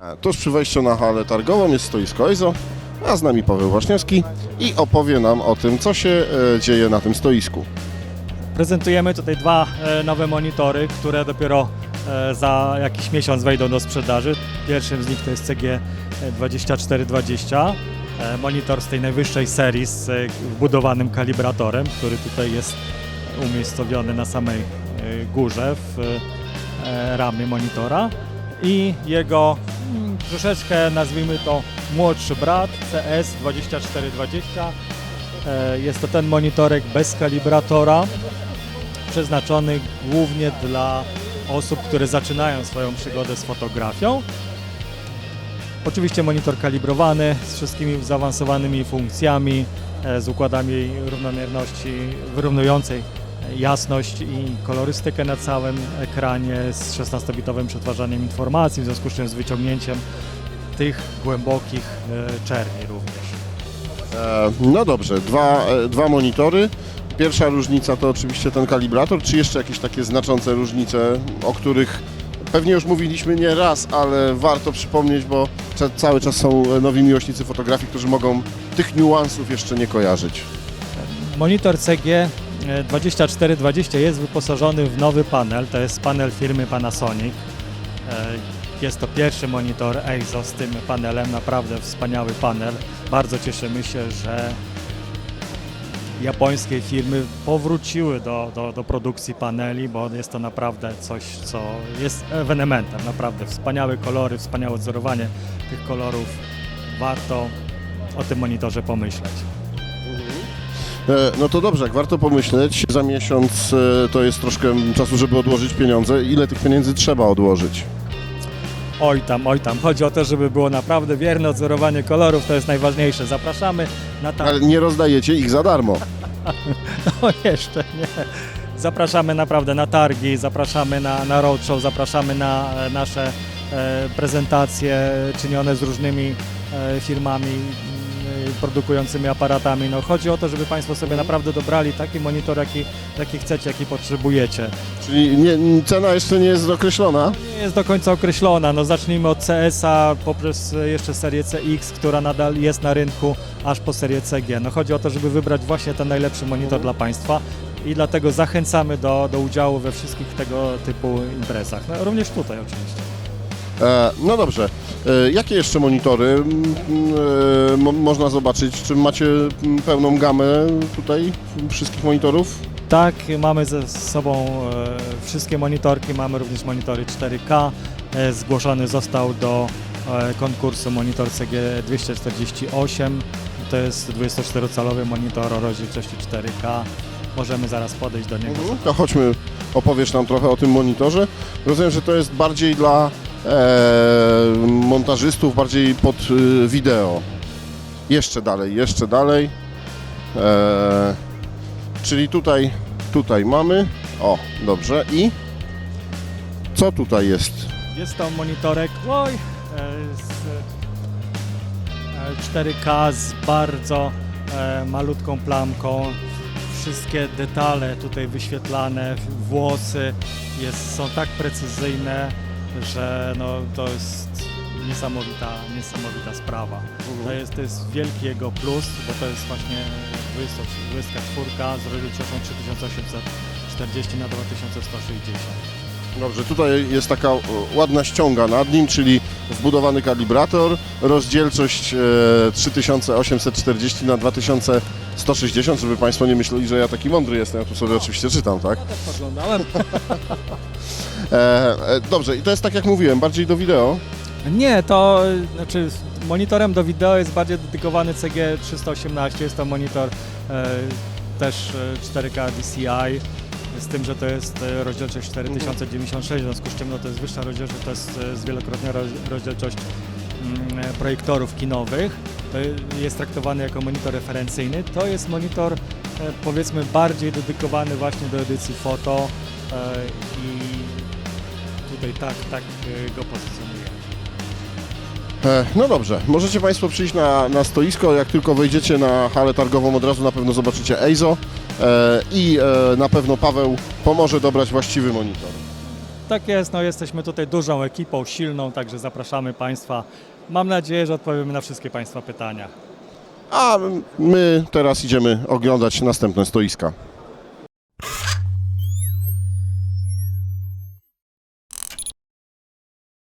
E, Tuż przy wejściu na halę targową jest stoisko EIZO, a z nami Paweł Waśniewski i opowie nam o tym, co się e, dzieje na tym stoisku. Prezentujemy tutaj dwa e, nowe monitory, które dopiero za jakiś miesiąc wejdą do sprzedaży. Pierwszym z nich to jest CG 2420, e, monitor z tej najwyższej serii z wbudowanym kalibratorem, który tutaj jest umiejscowiony na samej górze w ramie monitora i jego mm, troszeczkę nazwijmy to młodszy brat CS 2420. E, Jest to ten monitorek bez kalibratora, przeznaczony głównie dla osób, które zaczynają swoją przygodę z fotografią. Oczywiście monitor kalibrowany z wszystkimi zaawansowanymi funkcjami, e, z układami równomierności, wyrównującej jasność i kolorystykę na całym ekranie, z 16-bitowym przetwarzaniem informacji, w związku z czym z wyciągnięciem tych głębokich e, czerni również. E, No dobrze, dwa, e, dwa monitory. Pierwsza różnica to oczywiście ten kalibrator, czy jeszcze jakieś takie znaczące różnice, o których pewnie już mówiliśmy nie raz, ale warto przypomnieć, bo ca- cały czas są nowi miłośnicy fotografii, którzy mogą tych niuansów jeszcze nie kojarzyć. Monitor CG 2420 jest wyposażony w nowy panel, to jest panel firmy Panasonic. E, Jest to pierwszy monitor EIZO z tym panelem, naprawdę wspaniały panel. Bardzo cieszymy się, że japońskie firmy powróciły do, do, do produkcji paneli, bo jest to naprawdę coś, co jest ewenementem. Naprawdę wspaniałe kolory, wspaniałe odzorowanie tych kolorów. Warto o tym monitorze pomyśleć. E, No to dobrze, jak warto pomyśleć, za miesiąc e, to jest troszkę czasu, żeby odłożyć pieniądze. Ile tych pieniędzy trzeba odłożyć? Oj tam, oj tam. Chodzi o to, żeby było naprawdę wierne odzorowanie kolorów, to jest najważniejsze. Zapraszamy na Ale targ. nie rozdajecie ich za darmo. No jeszcze nie. Zapraszamy naprawdę na targi, zapraszamy na, na roadshow, zapraszamy na e, nasze prezentacje czynione z różnymi firmami produkującymi aparatami. No, chodzi o to, żeby Państwo sobie naprawdę dobrali taki monitor, jaki, jaki chcecie, jaki potrzebujecie. Czyli nie, cena jeszcze nie jest określona. nie jest do końca określona. No, zacznijmy od CS-a poprzez jeszcze serię CX, która nadal jest na rynku, aż po serię CG. No, chodzi o to, żeby wybrać właśnie ten najlepszy monitor dla Państwa i dlatego zachęcamy do, do udziału we wszystkich tego typu imprezach. No, również tutaj oczywiście. E, no dobrze. E, jakie jeszcze monitory e, mo, można zobaczyć? Czy macie pełną gamę tutaj wszystkich monitorów? Tak, mamy ze sobą e, wszystkie monitorki, mamy również monitory 4K. E, zgłoszony został do konkursu monitor CG 248. To jest 24-calowy monitor o rozdzielczości 4K. Możemy zaraz podejść do niego. Mhm. To chodźmy, opowiesz nam trochę o tym monitorze. Rozumiem, że to jest bardziej dla montażystów, bardziej pod e, wideo. Jeszcze dalej, jeszcze dalej. E, czyli tutaj, tutaj mamy. O, dobrze. I co tutaj jest? Jest to monitorek oj, e, z e, 4K z bardzo e, malutką plamką. Wszystkie detale tutaj wyświetlane, włosy jest, są tak precyzyjne, że no, to jest niesamowita, niesamowita sprawa. To jest, to jest wielki jego plus, bo to jest właśnie 20 24 z rozdzielczością 3840 na 2160. Dobrze, tutaj jest taka e, ładna ściąga nad nim, czyli wbudowany kalibrator, rozdzielczość e, 3840 na 2160, żeby Państwo nie myśleli, że ja taki mądry jestem, ja tu sobie oczywiście czytam, tak? też oglądałem. E, e, dobrze, i to jest tak jak mówiłem, bardziej do wideo. Nie, to znaczy monitorem do wideo jest bardziej dedykowany CG318. Jest to monitor e, też e, 4K DCI. Z tym, że to jest e, rozdzielczość 4096, w związku z czym no, to jest wyższa rozdzielczość, to jest e, zwielokrotnia roz- rozdzielczość mm, e, projektorów kinowych. To jest traktowany jako monitor referencyjny. To jest monitor e, powiedzmy bardziej dedykowany właśnie do edycji foto e, i tutaj tak, tak e, go pozycjonuję. E, no dobrze, możecie Państwo przyjść na, na stoisko, jak tylko wejdziecie na halę targową, od razu na pewno zobaczycie EIZO e, i e, na pewno Paweł pomoże dobrać właściwy monitor. Tak jest, no jesteśmy tutaj dużą ekipą, silną, także zapraszamy Państwa. Mam nadzieję, że odpowiemy na wszystkie Państwa pytania. A my teraz idziemy oglądać następne stoiska.